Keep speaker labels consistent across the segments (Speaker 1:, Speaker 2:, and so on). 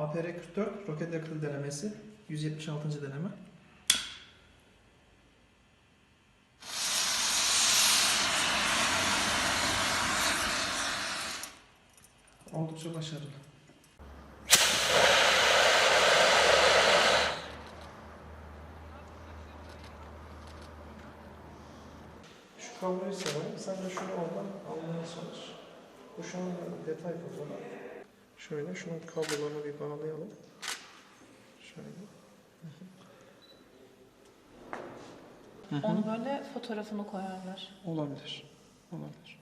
Speaker 1: APR-44 roket yakıtı denemesi. 176. deneme. Oldukça başarılı. Şu kabloyu saralım. Sen de şunu oradan almaya çalış. Bu şu an detay fotoğraf. Şöyle şunun kablolarını bir bağlayalım. Şöyle.
Speaker 2: Onu böyle fotoğrafını koyarlar.
Speaker 1: Olabilir. Olabilir.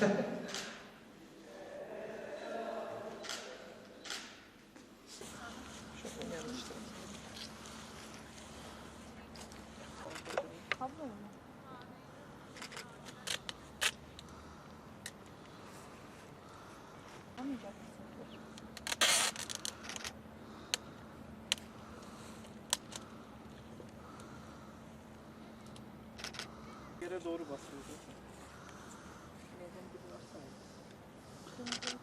Speaker 1: Yere doğru basıyoruz.
Speaker 2: Tamam.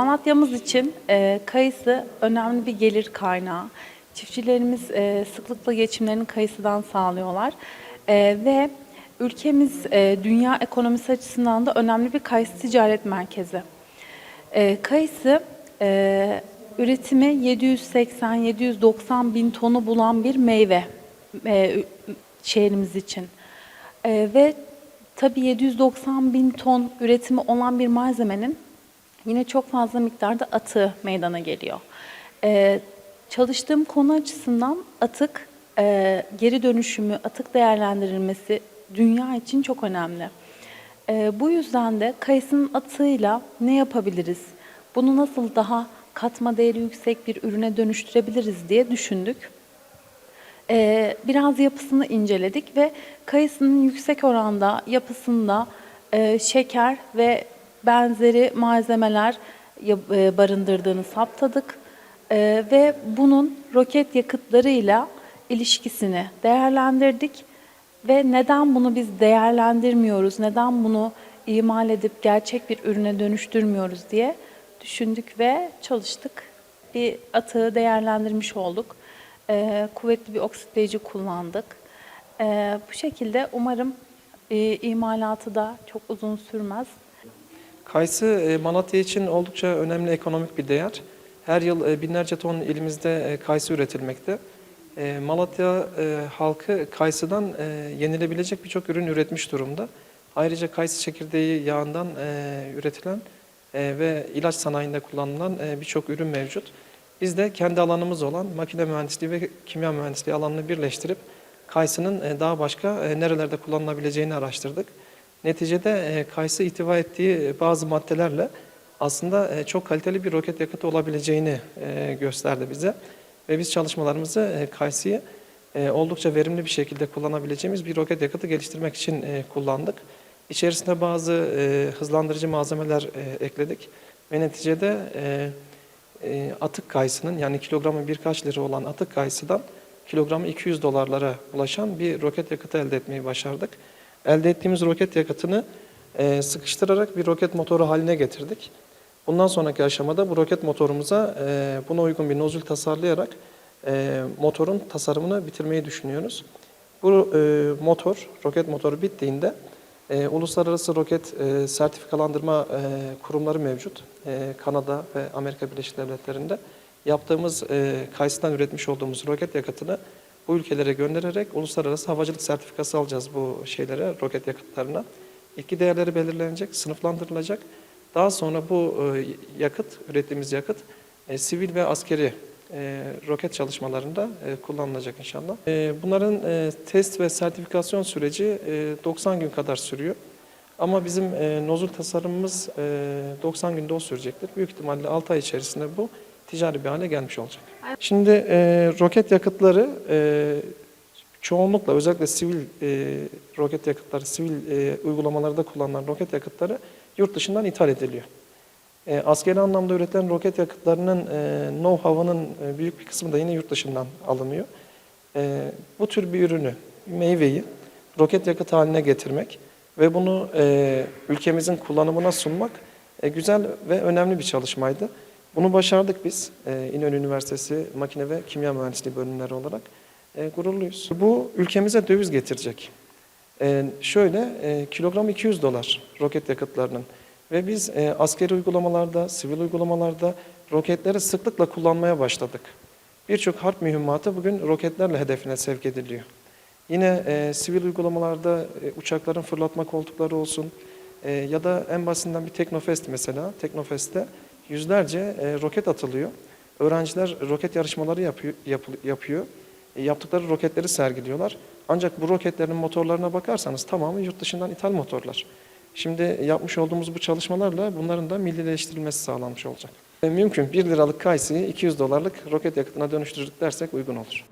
Speaker 3: Manatya'mız için e, kayısı önemli bir gelir kaynağı. Çiftçilerimiz e, sıklıkla geçimlerini kayısıdan sağlıyorlar. E, ve ülkemiz e, dünya ekonomisi açısından da önemli bir kayısı ticaret merkezi. E, kayısı e, üretimi 780-790 bin tonu bulan bir meyve e, şehrimiz için. E, ve tabii 790 bin ton üretimi olan bir malzemenin yine çok fazla miktarda atığı meydana geliyor. Ee, çalıştığım konu açısından atık, e, geri dönüşümü, atık değerlendirilmesi dünya için çok önemli. Ee, bu yüzden de kayısının atığıyla ne yapabiliriz? Bunu nasıl daha katma değeri yüksek bir ürüne dönüştürebiliriz diye düşündük. Ee, biraz yapısını inceledik ve kayısının yüksek oranda yapısında e, şeker ve benzeri malzemeler e, barındırdığını saptadık Ee, ve bunun roket yakıtlarıyla ilişkisini değerlendirdik ve neden bunu biz değerlendirmiyoruz, neden bunu imal edip gerçek bir ürüne dönüştürmüyoruz diye düşündük ve çalıştık. Bir atığı değerlendirmiş olduk. Ee, kuvvetli bir oksitleyici kullandık. Ee, bu şekilde umarım e, imalatı da çok uzun sürmez.
Speaker 4: Kayısı e, Malatya için oldukça önemli ekonomik bir değer. Her yıl e, binlerce ton elimizde e, kayısı üretilmekte. Malatya halkı kayısıdan yenilebilecek birçok ürün üretmiş durumda. Ayrıca kayısı çekirdeği yağından üretilen ve ilaç sanayinde kullanılan birçok ürün mevcut. Biz de kendi alanımız olan makine mühendisliği ve kimya mühendisliği alanını birleştirip kayısının daha başka nerelerde kullanılabileceğini araştırdık. Neticede e, kayısı ihtiva ettiği bazı maddelerle aslında e, çok kaliteli bir roket yakıtı olabileceğini e, gösterdi bize. Ve biz çalışmalarımızı e, kayısıyı e, oldukça verimli bir şekilde kullanabileceğimiz bir roket yakıtı geliştirmek için e, kullandık. İçerisine bazı e, hızlandırıcı malzemeler e, ekledik ve neticede e, e, atık kayısının yani kilogramı birkaç lira olan atık kayısıdan kilogramı 200 dolarlara ulaşan bir roket yakıtı elde etmeyi başardık. Elde ettiğimiz roket yakıtını e, sıkıştırarak bir roket motoru haline getirdik. Bundan sonraki aşamada bu roket motorumuza e, buna uygun bir nozül tasarlayarak e, motorun tasarımını bitirmeyi düşünüyoruz. Bu e, motor, roket motoru bittiğinde e, uluslararası roket e, sertifikalandırma e, kurumları mevcut. E, Kanada ve Amerika Birleşik Devletleri'nde yaptığımız e, kayısıdan üretmiş olduğumuz roket yakıtını bu ülkelere göndererek uluslararası havacılık sertifikası alacağız bu şeylere, roket yakıtlarına. İlki değerleri belirlenecek, sınıflandırılacak Daha sonra bu e, yakıt, ürettiğimiz yakıt e, sivil ve askeri e, roket çalışmalarında e, kullanılacak inşallah. E, bunların e, test ve sertifikasyon süreci e, 90 gün kadar sürüyor. Ama bizim e, nozul tasarımımız e, 90 günde o sürecektir. Büyük ihtimalle 6 ay içerisinde bu ticari bir hale gelmiş olacak. Şimdi e, roket yakıtları e, çoğunlukla özellikle sivil e, roket yakıtları, sivil e, uygulamalarda kullanılan roket yakıtları yurt dışından ithal ediliyor. E, askeri anlamda üretilen roket yakıtlarının e, know-how'ının e, büyük bir kısmı da yine yurt dışından alınıyor. E, bu tür bir ürünü, meyveyi roket yakıt haline getirmek ve bunu e, ülkemizin kullanımına sunmak e, güzel ve önemli bir çalışmaydı. Bunu başardık biz e, İnönü Üniversitesi Makine ve Kimya Mühendisliği bölümleri olarak. E, gururluyuz. Bu ülkemize döviz getirecek. E, şöyle kilogram 200 dolar roket yakıtlarının ve biz askeri uygulamalarda, sivil uygulamalarda roketleri sıklıkla kullanmaya başladık. Birçok harp mühimmatı bugün roketlerle hedefine sevk ediliyor. Yine e, sivil uygulamalarda e, uçakların fırlatma koltukları olsun e, ya da en basitinden bir Teknofest mesela. Teknofest'te yüzlerce e, roket atılıyor. Öğrenciler roket yarışmaları yapıyor. yapı- yapıyor. E, yaptıkları roketleri sergiliyorlar. Ancak bu roketlerin motorlarına bakarsanız tamamı yurt dışından ithal motorlar. Şimdi yapmış olduğumuz bu çalışmalarla bunların da millileştirilmesi sağlanmış olacak. E, Mümkün 1 liralık kayısıyı 200 dolarlık roket yakıtına dönüştürdük dersek uygun olur.